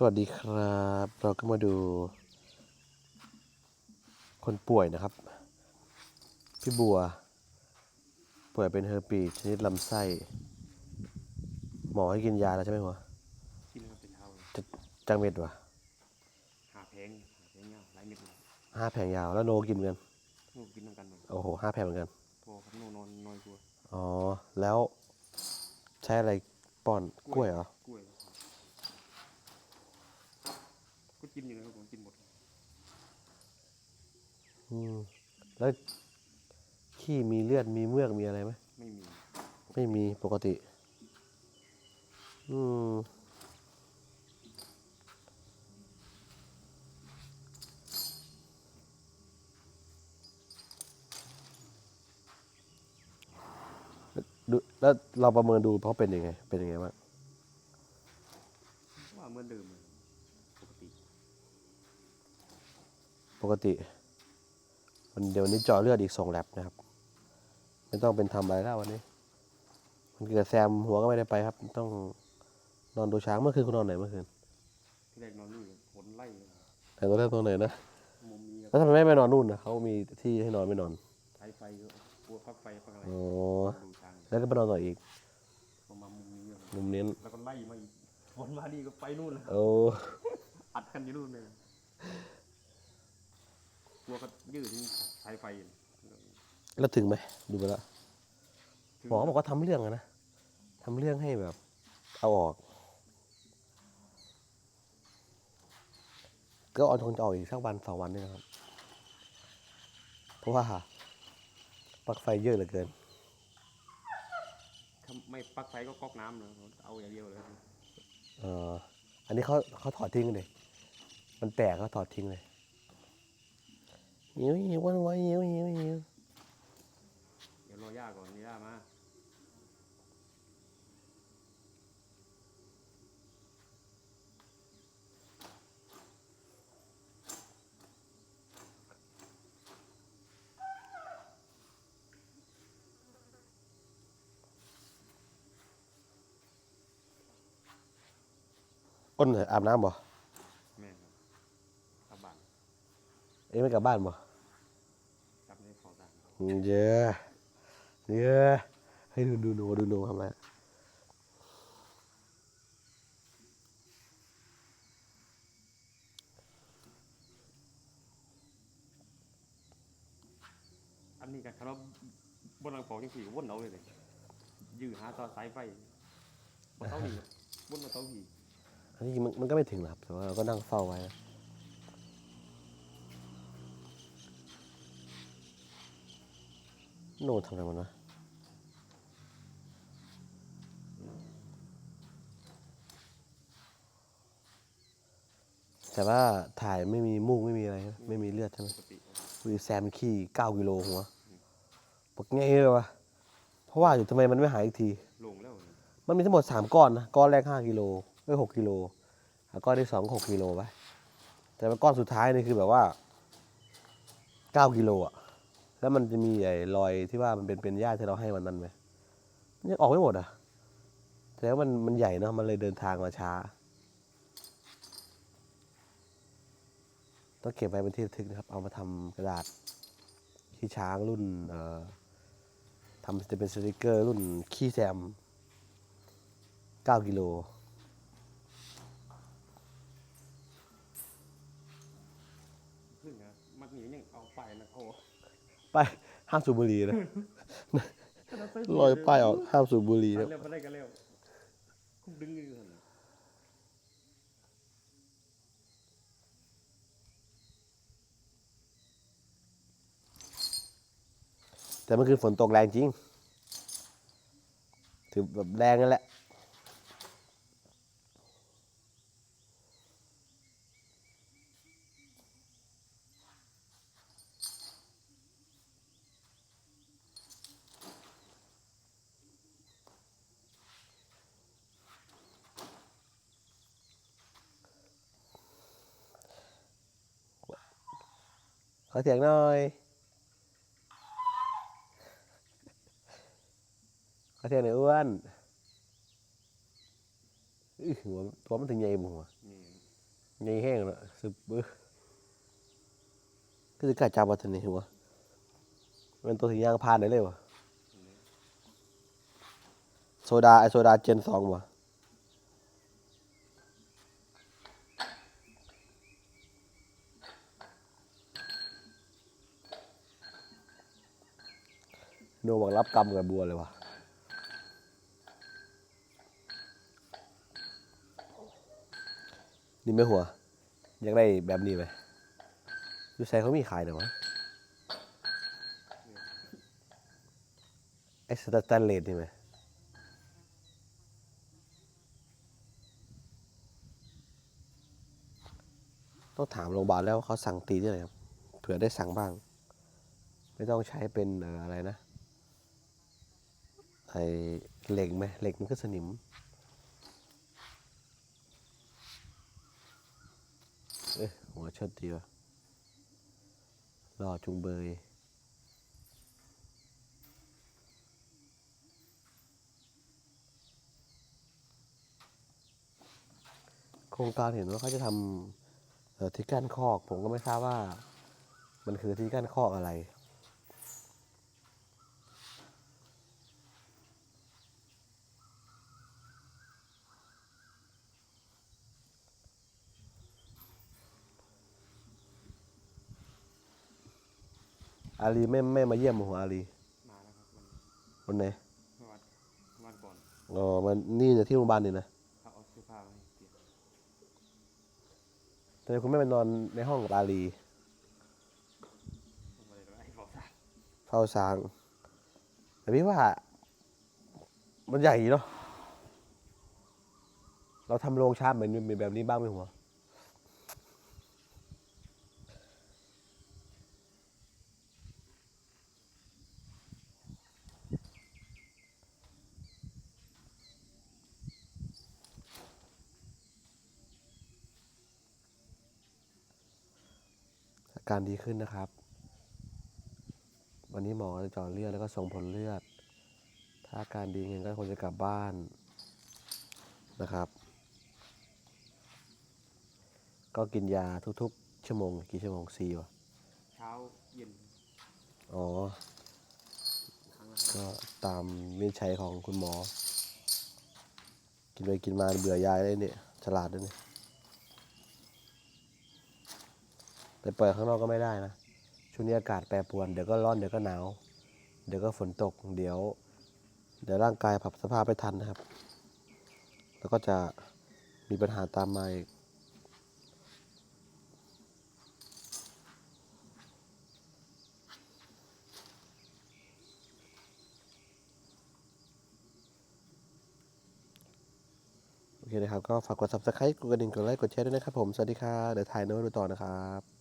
สวัสดีครับ เราก็มาดู คนป่วยนะครับ พี่บัว ป่วยเป็นเฮอร์ปีดชนิดลำไส้ หมอให้กินยาแล้วใช่ไหมหัวกินครับเป็นเท่าเลยจะจังเม็ดวะหาแพงหาแพงเงาหลายเม็ดเลยห้าแผงยาวแล้วโนกินเหมือนกันนูกินน้ำกันหน่อยโอ้โหห้าแผงเหมือนกันพอครับนูนอนน้อยกว่าอ๋อแล้วใช้อะไรป้อนกล้วยเหรอกล้วยครับ ก็กินอยู่นะครับผมกินหมดอืมแล้วขี้มีเลือดมีเมือกมีอะไรไหมไม่มีไม่มีปกติ อืมดูแล้วเราประเมินดูเพราะเป็นยังไง เป็นยังไงบ้าง ว่าเหมือนเดิมเลยปกติ ปกติวันเดี๋ยววันนี้เจาะเลือดอีกสองแลบนะครับ ไม่ต้องเป็นทำอะไรแล้ววันนี้ มันเกิดแซมหัวก็ไม่ได้ไปครับ ต้องนอนดูช้างเมื่อคืนคุณนอนไหนเมื่อคืนที่แรกนอนนี่ขนไล่เลยแต่ตอนแรกตรงไหนนะมุมนี้คแล้รับวทำไมไม่ไปนอนนู่นนะเขามีที่ให้นอนไม่นอนใช้ไฟก็กลัวฟักไฟฟักอะไรอ๋อดูทางแล้วก็ไปนอนต่ออีกประมาณมุมนี้ครับมุมเน้นแล้วก็ไล่มาอีกวนมานี่ก็ไปนู่นแล้วโอ้อัดกันอยู่นู่นเลย กลัวเขายืดที่สายไฟอยู่แล้วถึงไหมดูไปแล้วถึงหมอบอกว่าทำเรื่องอะนะทำเรื่องให้แบบ เอาออก ก็ออนคงจะออกอีกสักวันสองวันนี่นะครับ เพราะว่าปลั๊กไฟเยอะเหลือเกินถ้าไม่ปลั๊กไฟก็ก๊อกน้ำเลยเอาอย่างเดียวเลยเอออันนี้เขาเขาถอดทิ้งเลย มันแตกเขาถอดทิ้งเลย หิวหิววันไว้หิวหิวหิวเดี๋ยวรอย่าก่อนนี่ย่ามาอ้นอาบน้ำบ่แม่ครับกลับบ้านเอ้ยไม่กลับบ้านบ่ได้ขอตังค์ อืม เยอะเยอะให้ดูดูหนูดูหนูทำอะไรอันนี้กันคำว่าบนหลังปอกยังผีวนเอาเลยเลยยื้อหาต่อสายไฟบนเต้าหีบนมาเต้าหีอันนี้มันมันก็ไม่ถึงหรอกครับแต่ว่าเราก็นั่งเฝ้าไว้นะ โน่ทำอะไรมันวะแต่ว่าถ่ายไม่มีมูกไม่มีอะไรไม่มีเลือดใช่ไหมวีแซมขี้เก้ากิโลหัวปกไงเลยวะเพราะว่าอยู่ทำไมมันไม่หายอีกที ลงแล้วมันมีทั้งหมดสามก้อนนะก้อนแรกห้ากิโลไม่หกกิโลแล้วก้อนที่สองหกกิโลไปแต่ว่าก้อนสุดท้ายนี่คือแบบว่าเก้ากิโลอะ แล้วมันจะมีไอ้รอยที่ว่ามันเป็นเป็นหญ้าที่เราให้วันนั้นไหมมันยังออกไม่หมดอะแต่ว่ามันมันใหญ่เนอะมันเลยเดินทางมาช้าต้องเก็บไว้เป็นที่ระทึกนะครับ เอามาทำกระดาษขี้ช้างรุ่นเอ่อทำจะเป็นสติกเกอร์รุ่นขี้แซม 9 กิโล ขึ้นนะมันหนียังเอาไปนะเขา ไปายห้ามสูบบุหรี่นะลอยป้ายออกห้ามสูบบุหรี่เร็นะวมาได้กันเร็วคุ้มดึงอยู่หั่นน่ะแต่เมื่อคืนฝนตกแรงจริง ถือแบบแรงนั่นแหละ เสียงหน่อย ขอเสียงหน่อยอ้วนอื้อหัวตัวมันถึงใหญ่บุหัวนี่แห้งเลยสึบเบ้อก็จะกล้าจับวัตถุนี้หัวเป็นตัวถึงยางพานได้เลยวะโซดาไอโซดาเจนสองวะ โนบอกรับกรรมกับบัวเลยวะนี่ไม่หัวอยากได้แบบนี้ไหมยูไซเขามีขายหรอวะไอ้สแตนเลสนี่ไหมต้องถามโรงพยาบาลแล้วว่าเขาสั่งตีที่ไหนครับ เผื่อได้สั่งบ้าง ไม่ต้องใช้เป็นเอ่ออะไรนะ ไอเหล็กไหมเหล็กมันก็สนิม เอ๊ะหัวชิดดีวะรอจุงเบยโครงการเห็นว่าเขาจะทำที่กั้นคอก ผมก็ไม่ทราบว่า มันคือที่กั้นคอกอะไร อาลีไม่ไม่มาเยี่ยมหัวอาลีมาแล้วครับมันวันไหนเมื่อวันเมื่อวันก่อนอ๋อมันนี่นะที่โรงพยาบาลนี่นะเขาเอาเสื้อผ้ามาให้เปลี่ยนทำไมคุณไม่ไปนอนในห้องกับอาลีผมก็เลยว่าไอ้บอกว่าเฝ้าสร้างแต่พี่ว่า มันใหญ่เนาะเราทำโรงชาเหมือนมีแบบนี้บ้างไหมหัว การดีขึ้นนะครับ วันนี้หมอจะเจาะเลือดแล้วก็ส่งผลเลือด ถ้าอาการดีเงี้ยก็คงจะกลับบ้านนะครับ ก็กินยาทุกๆ ชั่วโมงกี่ชั่วโมงสี่วะเช้าเย็น อ๋อครั้งละก็ตามวินิจฉัยของคุณหมอ กินไปกินมาเบื่อยายเลยเนี่ยฉลาดด้วยเนี่ย แต่เปิดข้างนอกก็ไม่ได้นะ ช่วงนี้อากาศแปรปรวน เดี๋ยวก็ร้อน เดี๋ยวก็หนาว เดี๋ยวก็ฝนตก เดี๋ยว เดี๋ยวร่างกายปรับสภาพไม่ทันนะครับ แล้วก็จะมีปัญหาตามมาอีกโอเคนะครับ ก็ฝากกด subscribe กดกระดิ่ง กดไลค์ กดแชร์ด้วยนะครับผม สวัสดีครับ เดี๋ยวถ่ายโน้ตดูต่อนะครับ